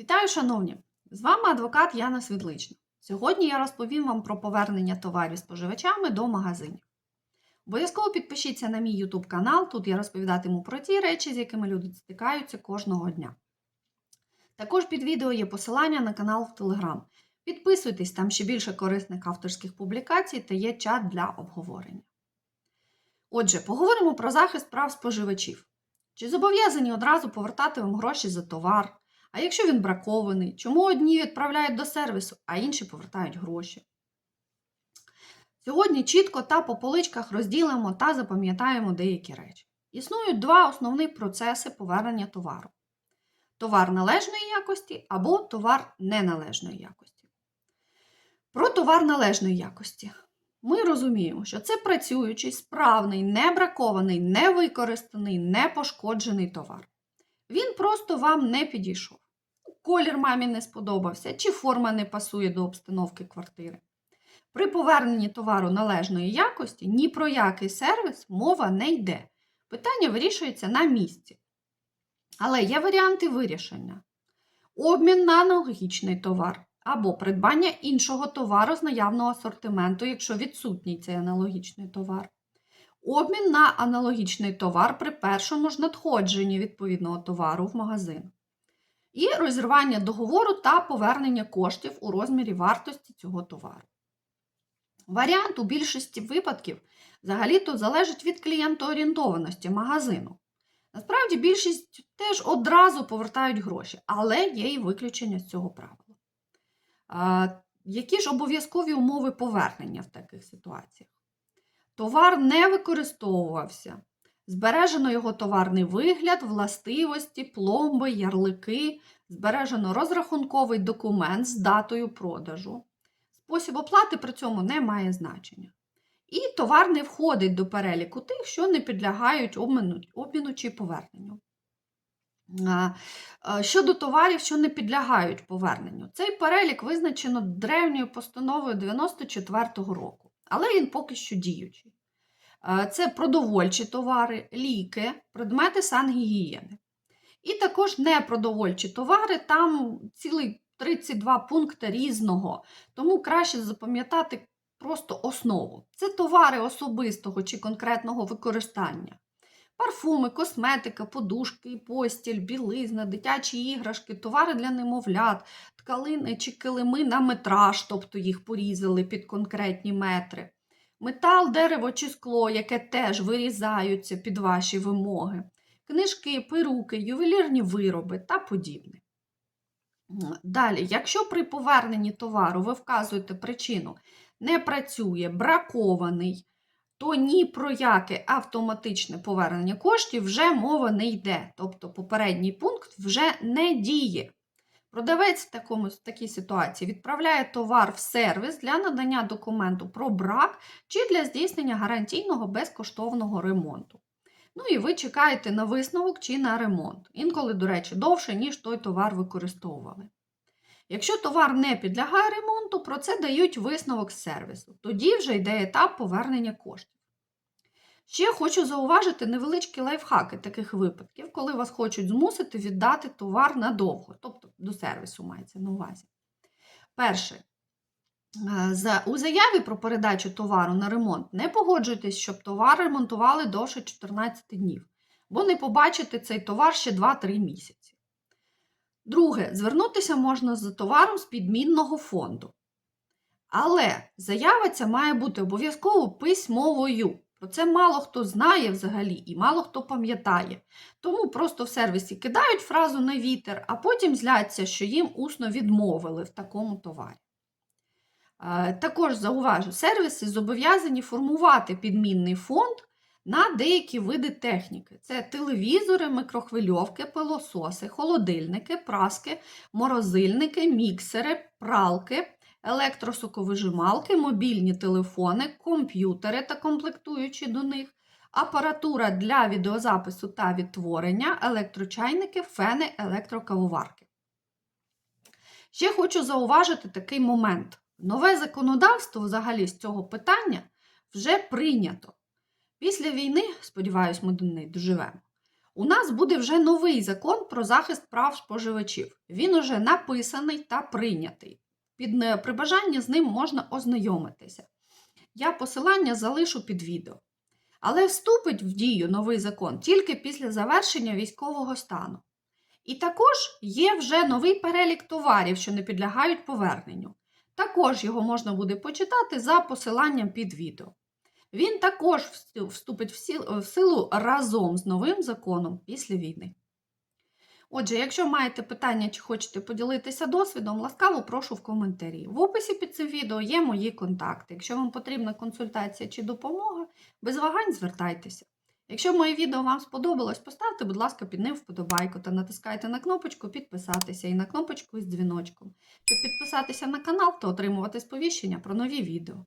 Вітаю, шановні! З вами адвокат Яна Світлична. Сьогодні я розповім вам про повернення товарів споживачами до магазинів. Обов'язково підпишіться на мій YouTube канал, тут я розповідатиму про ті речі, з якими люди стикаються кожного дня. Також під відео є посилання на канал в Telegram. Підписуйтесь, там ще більше корисних авторських публікацій та є чат для обговорення. Отже, поговоримо про захист прав споживачів. Чи зобов'язані одразу повертати вам гроші за товар? А якщо він бракований, чому одні відправляють до сервісу, а інші повертають гроші? Сьогодні чітко та по поличках розділимо та запам'ятаємо деякі речі. Існують два основні процеси повернення товару: товар належної якості або товар неналежної якості. Про товар належної якості. Ми розуміємо, що це працюючий, справний, не бракований, не використаний, не пошкоджений товар. Він просто вам не підійшов. Колір мамі не сподобався, чи форма не пасує до обстановки квартири. При поверненні товару належної якості ні про який сервіс мова не йде. Питання вирішується на місці. Але є варіанти вирішення: обмін на аналогічний товар або придбання іншого товару з наявного асортименту, якщо відсутній цей аналогічний товар. Обмін на аналогічний товар при першому ж надходженні відповідного товару в магазин. І розірвання договору та повернення коштів у розмірі вартості цього товару. Варіант у більшості випадків взагалі-то залежить від клієнтоорієнтованості магазину. Насправді, більшість теж одразу повертають гроші, але є і виключення з цього правила. Які ж обов'язкові умови повернення в таких ситуаціях? Товар не використовувався. Збережено його товарний вигляд, властивості, пломби, ярлики, збережено розрахунковий документ з датою продажу. Спосіб оплати при цьому не має значення. І товар не входить до переліку тих, що не підлягають обміну, обміну чи поверненню. Щодо товарів, що не підлягають поверненню, цей перелік визначено древньою постановою 94-го року, але він поки що діючий. Це продовольчі товари, ліки, предмети сангігієни. І також непродовольчі товари, там цілий 32 пункти різного, тому краще запам'ятати просто основу. Це товари особистого чи конкретного використання. Парфуми, косметика, подушки, постіль, білизна, дитячі іграшки, товари для немовлят, ткалини чи килими на метраж, тобто їх порізали під конкретні метри. Метал, дерево чи скло, яке теж вирізаються під ваші вимоги, книжки, перуки, ювелірні вироби та подібне. Далі, якщо при поверненні товару ви вказуєте причину не працює, бракований, то ні про яке автоматичне повернення коштів вже мова не йде. Тобто попередній пункт вже не діє. Продавець в, такому, в такій ситуації відправляє товар в сервіс для надання документу про брак чи для здійснення гарантійного безкоштовного ремонту. Ну і ви чекаєте на висновок чи на ремонт. Інколи, до речі, довше, ніж той товар використовували. Якщо товар не підлягає ремонту, про це дають висновок з сервісу. Тоді вже йде етап повернення коштів. Ще хочу зауважити невеличкі лайфхаки таких випадків, коли вас хочуть змусити віддати товар надовго, тобто до сервісу мається на увазі. Перше, у заяві про передачу товару на ремонт не погоджуйтесь, щоб товар ремонтували довше 14 днів, бо не побачите цей товар ще 2-3 місяці. Друге, звернутися можна за товаром з підмінного фонду. Але заява ця має бути обов'язково письмовою. Про це мало хто знає взагалі і мало хто пам'ятає. Тому просто в сервісі кидають фразу на вітер, а потім зляться, що їм усно відмовили в такому товарі. Також зауважу, сервіси зобов'язані формувати підмінний фонд на деякі види техніки: це телевізори, микрохвильовки, пилососи, холодильники, праски, морозильники, міксери, пралки, електросоковижималки, мобільні телефони, комп'ютери та комплектуючі до них, апаратура для відеозапису та відтворення, електрочайники, фени, електрокавоварки. Ще хочу зауважити такий момент. Нове законодавство взагалі з цього питання вже прийнято. Після війни, сподіваюсь, ми до неї доживемо, у нас буде вже новий закон про захист прав споживачів. Він уже написаний та прийнятий. Під, е, при бажанні з ним можна ознайомитися. Я посилання залишу під відео. Але вступить в дію новий закон тільки після завершення військового стану. І також є вже новий перелік товарів, що не підлягають поверненню. Також його можна буде почитати за посиланням під відео. Він також вступить в силу разом з новим законом після війни. Отже, якщо маєте питання чи хочете поділитися досвідом, ласкаво прошу в коментарі. В описі під цим відео є мої контакти. Якщо вам потрібна консультація чи допомога, без вагань звертайтеся. Якщо моє відео вам сподобалось, поставте, будь ласка, під ним вподобайку та натискайте на кнопочку підписатися і на кнопочку із дзвіночком, щоб підписатися на канал та отримувати сповіщення про нові відео.